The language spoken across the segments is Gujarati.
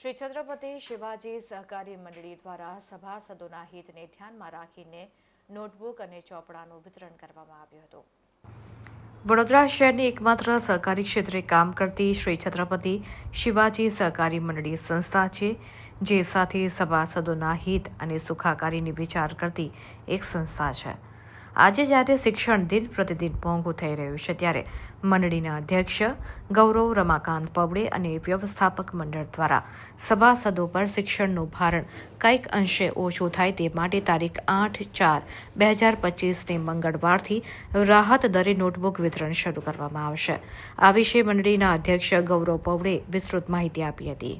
શ્રી છત્રપતિ શિવાજી સહકારી મંડળી દ્વારા સભાસદોના હિતને ધ્યાનમાં રાખીને નોટબુક અને ચોપડાનું વિતરણ કરવામાં આવ્યું હતું. વડોદરા શહેરની એકમાત્ર સહકારી ક્ષેત્રે કામ કરતી શ્રી છત્રપતિ શિવાજી સહકારી મંડળી સંસ્થા છે, જે સાથે સભાસદોના હિત અને સુખાકારીની વિચાર કરતી એક સંસ્થા છે. આજે જ્યારે શિક્ષણ દિન પ્રતિદિન મોંઘું થઈ રહ્યું છે, ત્યારે મંડળીના અધ્યક્ષ ગૌરવ રમાકાંત પવડે અને વ્યવસ્થાપક મંડળ દ્વારા સભાસદો પર શિક્ષણનું ભારણ કંઈક અંશે ઓછું થાય તે માટે તારીખ આઠ ચાર બે હજાર પચીસને મંગળવારથી રાહત દરે નોટબુક વિતરણ શરૂ કરવામાં આવશે. આ વિશે મંડળીના અધ્યક્ષ ગૌરવ પવડે વિસ્તૃત માહિતી આપી હતી.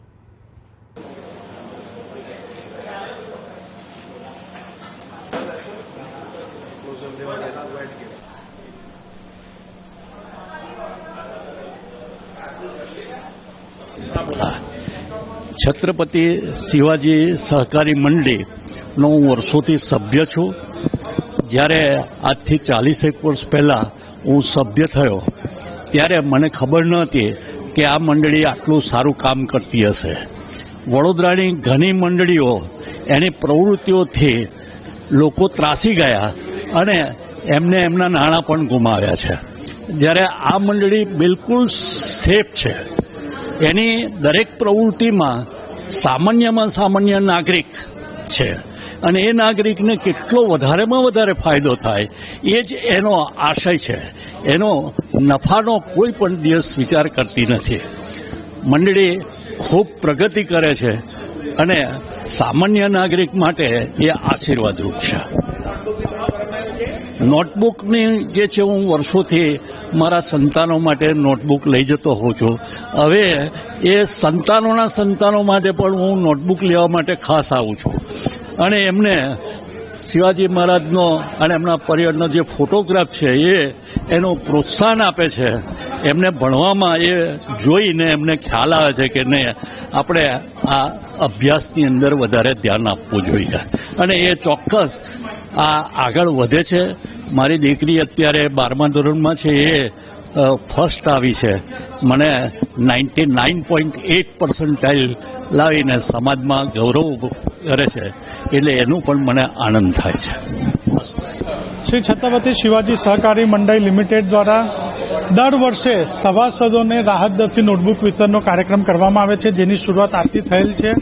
છત્રપતિ શિવાજી સહકારી મંડળીનો હું વર્ષોથી સભ્ય છું. જ્યારે આજથી ચાલીસેક વર્ષ પહેલાં હું સભ્ય થયો, ત્યારે મને ખબર ન હતી કે આ મંડળી આટલું સારું કામ કરતી હશે. વડોદરાની ઘણી મંડળીઓ એની પ્રવૃત્તિઓથી લોકો ત્રાસી ગયા અને એમને એમના નાણાં પણ ગુમાવ્યા છે. જ્યારે આ મંડળી બિલકુલ સેફ છે. એની દરેક પ્રવૃત્તિમાં સામાન્યમાં સામાન્ય નાગરિક છે. અને એ નાગરિકને કેટલો વધારેમાં વધારે ફાયદો થાય, એ જ એનો આશય છે. એનો નફાનો કોઈ પણ દિવસ વિચાર કરતી નથી. મંડળી ખૂબ પ્રગતિ કરે છે અને સામાન્ય નાગરિક માટે એ આશીર્વાદરૂપ છે. નોટબુકની જે છે હું વર્ષોથી મારા સંતાનો માટે નોટબુક લઈ જતો હોઉં છું. હવે એ સંતાનોના સંતાનો માટે પણ હું નોટબુક લેવા માટે ખાસ આવું છું. અને એમને શિવાજી મહારાજનો અને એમના પરિવારનો જે ફોટોગ્રાફ છે એ એનું પ્રોત્સાહન આપે છે. એમને ભણવામાં એ જોઈને એમને ખ્યાલ આવે છે કે નહીં, આપણે આ અભ્યાસની અંદર વધારે ધ્યાન આપવું જોઈએ. અને એ ચોક્કસ આ આગળ વધે છે. મારી દીકરી અત્યારે બારમા ધોરણમાં છે, એ ફર્સ્ટ આવી છે. મને ninety nine point eight percentile લાવીને સમાજમાં ગૌરવ કરે છે, એટલે એનું પણ મને આનંદ થાય છે. શ્રી છત્રપતિ શિવાજી સહકારી મંડળ લિમિટેડ દ્વારા દર વર્ષે સભાસદોને રાહત દરથી નોટબુક વિતરણનો કાર્યક્રમ કરવામાં આવે છે, જેની શરૂઆત આજથી થયેલ છે.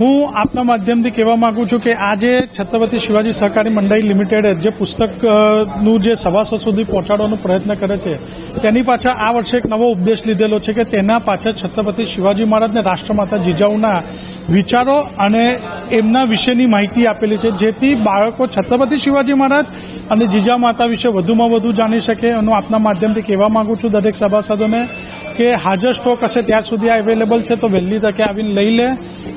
હું આપના માધ્યમથી કહેવા માંગુ છું કે આજે છત્રપતિ શિવાજી સહકારી મંડળ લિમિટેડે જે પુસ્તકનું જે સવાસો સુધી પહોંચાડવાનો પ્રયત્ન કરે છે, તેની પાછળ આ વર્ષે એક નવો ઉપદેશ લીધેલો છે કે તેના પાછળ છત્રપતિ શિવાજી મહારાજને રાષ્ટ્રમાતા જીજાઉના વિચારો અને એમના વિશેની માહિતી આપેલી છે, જેથી બાળકો છત્રપતિ શિવાજી મહારાજ અને જીજા માતા વિશે વધુમાં વધુ જાણી શકે. એનું આપના માધ્યમથી કહેવા માંગુ છું દરેક સભાસદોને કે હાજર સ્ટોક હશે ત્યાર સુધી આ અવેલેબલ છે, તો વહેલી તકે આવીને લઈ લે.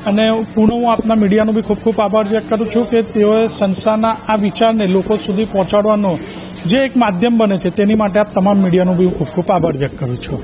અને પૂર્ણ હું આપના મીડિયાનો બી ખૂબ ખૂબ આભાર વ્યક્ત કરું છું કે તેઓએ સંસ્થાના આ વિચારને લોકો સુધી પહોંચાડવાનો જે એક માધ્યમ બને છે, તેની માટે આપ તમામ મીડિયાનો બી ખૂબ ખૂબ આભાર વ્યક્ત કરું છું.